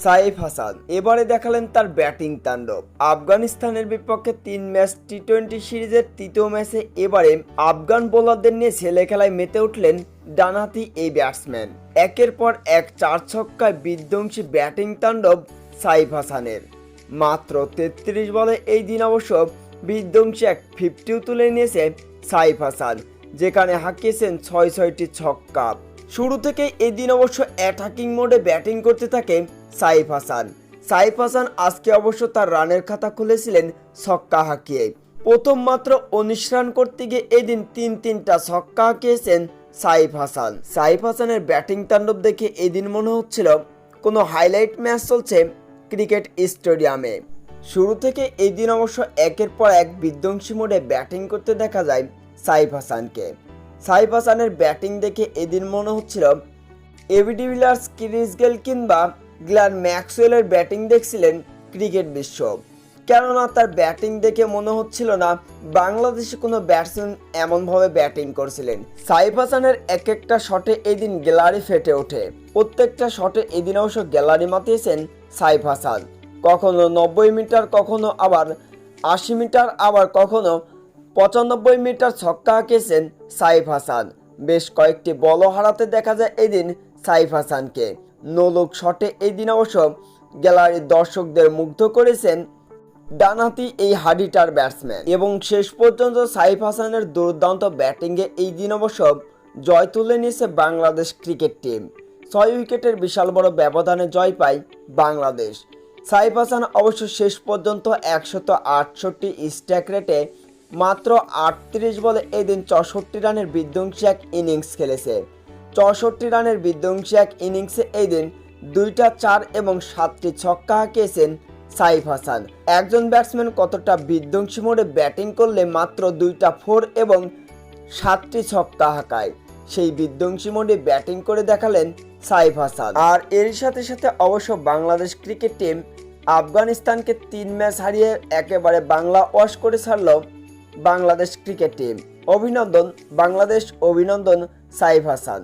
সাইফ হাসান। এবারে দেখালেন তার ব্যাটিং তাণ্ডব। আফগানিস্তানের বিপক্ষে তিন ম্যাচ টি টোয়েন্টি সিরিজের তৃতীয় ম্যাচে এবারে আফগান বোলারদের নিয়ে ছেলে খেলায় মেতে উঠলেন ডানহাতি এই ব্যাটসম্যান। একের পর এক চার ছক্কায় বিধ্বংসী ব্যাটিং তাণ্ডব সাইফ হাসানের। মাত্র তেত্রিশ বলে এই দিন অবশ্য বিধ্বংসী এক ফিফটিও তুলে নিয়েছে সাইফ হাসান, যেখানে হাঁকিয়েছেন ছয় ছয়টি ছক্কা। শুরু থেকে এই দিন অবশ্য অ্যাটাকিং মোডে ব্যাটিং করতে থাকে সাইফ হাসান। সাইফ হাসান আজকে অবশ্য তার রানের খাতা খুলেছিলেন ছক্কা হাঁকিয়ে। প্রথম মাত্র উনিশ রান করতে গিয়ে এদিন তিন তিনটা ছক্কা হাঁকিয়েছেন সাইফ হাসান। সাইফ হাসানের ব্যাটিং তাণ্ডব দেখে এদিন মনে হচ্ছিল কোনো হাইলাইট ম্যাচ চলছে ক্রিকেট স্টেডিয়ামে। শুরু থেকে এই দিন অবশ্য একের পর এক বিধ্বংসী মোডে ব্যাটিং করতে দেখা যায় সাইফ হাসানকে। সাইফ হাসানের ব্যাটিং দেখে এদিন মনে হচ্ছিল এবি ভিলার্স ক্রিস গেল কিংবা গ্ল্যান ম্যাক্সওয়েলের ব্যাটিং দেখছিলেন ক্রিকেট বিশ্ব। কেননা তার ব্যাটিং দেখে মনে হচ্ছিল না বাংলাদেশে কোনো ব্যাটসম্যান এমনভাবে ব্যাটিং করছিলেন। সাইফ হাসানের এক একটা শটে এদিন গ্যালারি ফেটে ওঠে। প্রত্যেকটা শটে এদিন অবশ্য গ্যালারি মাতিয়েছেন সাইফ হাসান। কখনো নব্বই মিটার, কখনো আবার আশি মিটার, আবার কখনো পঁচানব্বই মিটার ছক্কা হাঁকিয়েছেন সাইফ হাসান। বেশ কয়েকটি বল হারাতে দেখা যায় এদিন সাইফ হাসানকে। নোলক শটে এই দিন অবশ্য গ্যালারির দর্শকদের মুগ্ধ করেছেন ডানহাতি এই হাডিটার ব্যাটসম্যান। এবং শেষ পর্যন্ত সাইফ হাসানের দুর্দান্ত ব্যাটিংয়ে এই দিন অবশ্য জয় তুলে নিয়েছে বাংলাদেশ ক্রিকেট টিম। ছয় উইকেটের বিশাল বড় ব্যবধানে জয় পায় বাংলাদেশ। সাইফ হাসান অবশ্য শেষ পর্যন্ত একশত আটষট্টি স্ট্যাক রেটে মাত্র আটত্রিশ বলে এদিন চৌষট্টি রানের বিধ্বংসী এক ইনিংস খেলেছে। চৌষট্টি রানের বিধ্বংসী এক ইনিংসে এই দিন দুইটা চার এবং সাতটি ছক্কা হাঁকিয়েছেন সাইফ হাসান। একজন ব্যাটসম্যান কতটা বিধ্বংসী মোডে ব্যাটিং করলে মাত্র দুইটা ফোর এবং সাতটি ছক্কা হাঁকায়, সেই বিধ্বংসী মোডে ব্যাটিং করে দেখালেন সাইফ হাসান। আর এর সাথে সাথে অবশ্য বাংলাদেশ ক্রিকেট টিম আফগানিস্তানকে তিন ম্যাচ হারিয়ে একেবারে বাংলা ওয়াশ করে ছাড়ল বাংলাদেশ ক্রিকেট টিম। অভিনন্দন, বাংলাদেশ অভিনন্দন, সাইফ হাসান।